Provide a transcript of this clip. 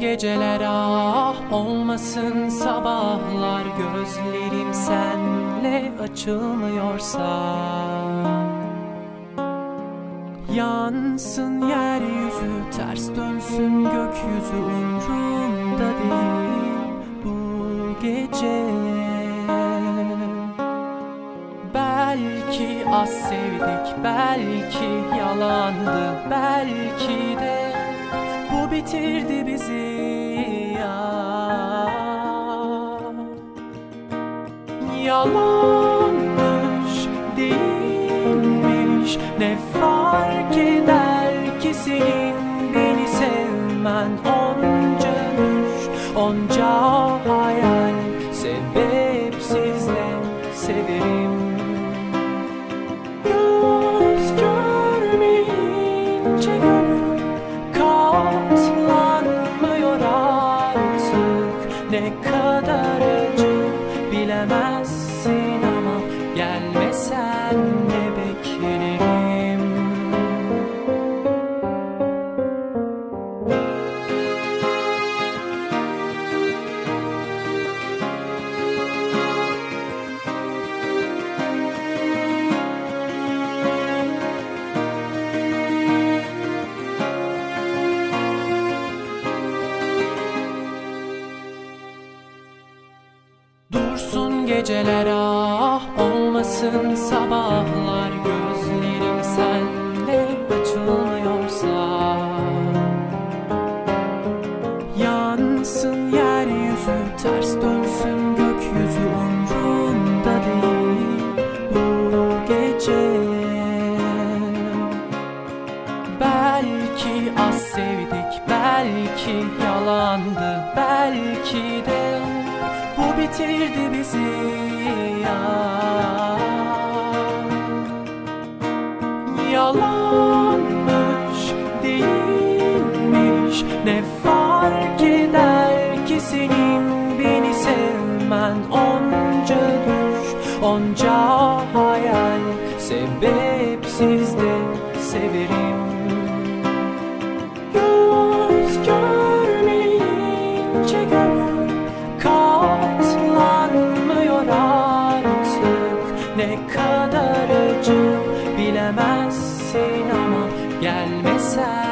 geceler ah olmasın sabahlar. Gözlerim senle açılmıyorsa. Yansın yeryüzü ters dönsün gökyüzü umrumda değil bu gece. Belki az sevdik belki yalandı belki bitirdi bizi ya. Yalanmış değilmiş ne fark eder ki senin beni sevmen? Onca düş onca hayal bilemezsin Dursun geceler ah olmasın sabahlar. Gözlerim senle açılmıyorsa Yansın yeryüzü ters dönsün gökyüzü umrumda değil bu gece. Belki az sevdik, belki yalandı, belki de bitirdi bizi ya. Yalanmış değilmiş ne fark eder ki senin beni sevmen onca düş onca hayal sebepsiz de severim ne kadar acı bilemezsin ama gelmesen